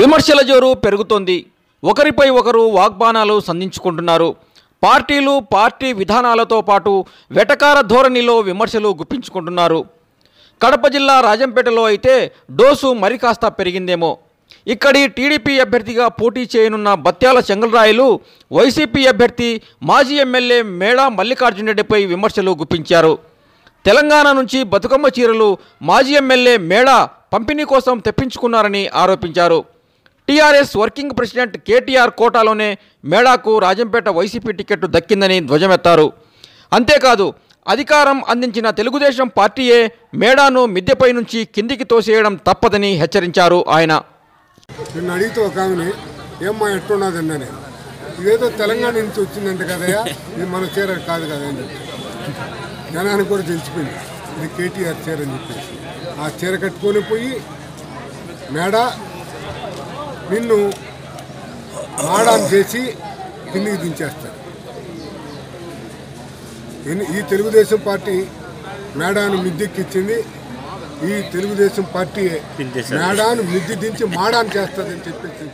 విమర్శల జోరు పెరుగుతోంది. ఒకరిపై ఒకరు వాగ్బానాలు సంధించుకుంటున్నారు. పార్టీలు పార్టీ విధానాలతో పాటు వెటకార ధోరణిలో విమర్శలు గుప్పించుకుంటున్నారు. కడప జిల్లా రాజంపేటలో అయితే డోసు మరి కాస్త పెరిగిందేమో. ఇక్కడి టీడీపీ అభ్యర్థిగా పోటీ చేయనున్న బత్యాల చెంగలరాయలు వైసీపీ అభ్యర్థి మాజీ ఎమ్మెల్యే మేడా మల్లికార్జునరెడ్డిపై విమర్శలు గుప్పించారు. తెలంగాణ నుంచి బతుకమ్మ చీరలు మాజీ ఎమ్మెల్యే మేడా పంపిణీ కోసం తెప్పించుకున్నారని ఆరోపించారు. టీఆర్ఎస్ వర్కింగ్ ప్రెసిడెంట్ కేటీఆర్ కోటాలోనే మేడాకు రాజంపేట వైసీపీ టికెట్ దక్కిందని ధ్వజమెత్తారు. అంతేకాదు అధికారం అందించిన తెలుగుదేశం పార్టీయే మేడాను మిద్దెపై నుంచి కిందికి తోసేయడం తప్పదని హెచ్చరించారు ఆయన. నిన్ను అడిగితే ఒక ఆమెని ఏమ్మా ఎట్టున్నదండి అని ఇదేదో తెలంగాణ నుంచి వచ్చిందంట కదయ్యా ఇది మన చీర కాదు కదా అని చెప్పి. జనానికి కూడా తెలిసిపోయింది ఇది కేటీఆర్ చీర అని చెప్పి ఆ చీర కట్టుకొని పోయి మేడ నిన్ను మాడాన్ని చేసి కిందికి దించేస్తారు. ఈ తెలుగుదేశం పార్టీ మేడాను మిద్దెక్కిచ్చింది. ఈ తెలుగుదేశం పార్టీ మేడాను మిద్ది దించి మాడాన్ని చేస్తుందని చెప్పేసి